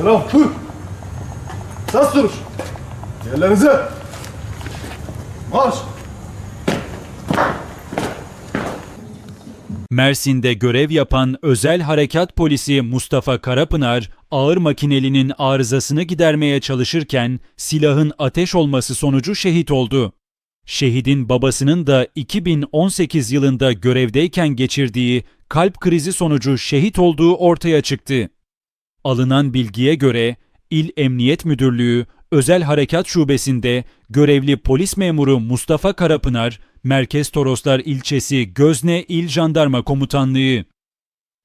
Selam. Hı. Sas duruş. Yerlerinize. Marş. Mersin'de görev yapan özel harekat polisi Mustafa Karapınar, ağır makinelinin arızasını gidermeye çalışırken silahın ateş olması sonucu şehit oldu. Şehidin babasının da 2018 yılında görevdeyken geçirdiği kalp krizi sonucu şehit olduğu ortaya çıktı. Alınan bilgiye göre İl Emniyet Müdürlüğü Özel Harekat Şubesi'nde görevli polis memuru Mustafa Karapınar, Merkez Toroslar İlçesi Gözne İl Jandarma Komutanlığı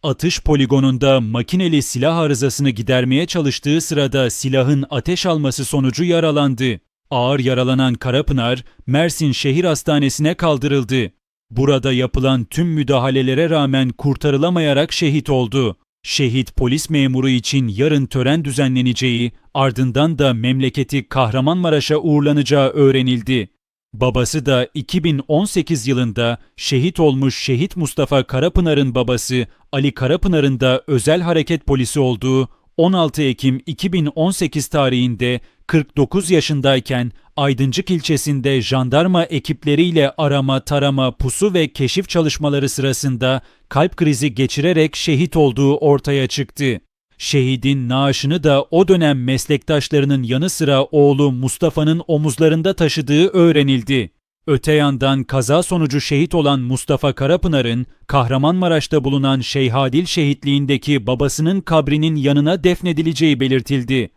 Atış poligonunda makineli silah arızasını gidermeye çalıştığı sırada silahın ateş alması sonucu yaralandı. Ağır yaralanan Karapınar, Mersin Şehir Hastanesi'ne kaldırıldı. Burada yapılan tüm müdahalelere rağmen kurtarılamayarak şehit oldu. Şehit polis memuru için yarın tören düzenleneceği, ardından da memleketi Kahramanmaraş'a uğurlanacağı öğrenildi. Babası da 2018 yılında şehit olmuş Şehit Mustafa Karapınar'ın babası Ali Karapınar'ın da özel hareket polisi olduğu 16 Ekim 2018 tarihinde 49 yaşındayken Aydıncık ilçesinde jandarma ekipleriyle arama, tarama, pusu ve keşif çalışmaları sırasında kalp krizi geçirerek şehit olduğu ortaya çıktı. Şehidin naaşını da o dönem meslektaşlarının yanı sıra oğlu Mustafa'nın omuzlarında taşıdığı öğrenildi. Öte yandan kaza sonucu şehit olan Mustafa Karapınar'ın Kahramanmaraş'ta bulunan Şeyhadil şehitliğindeki babasının kabrinin yanına defnedileceği belirtildi.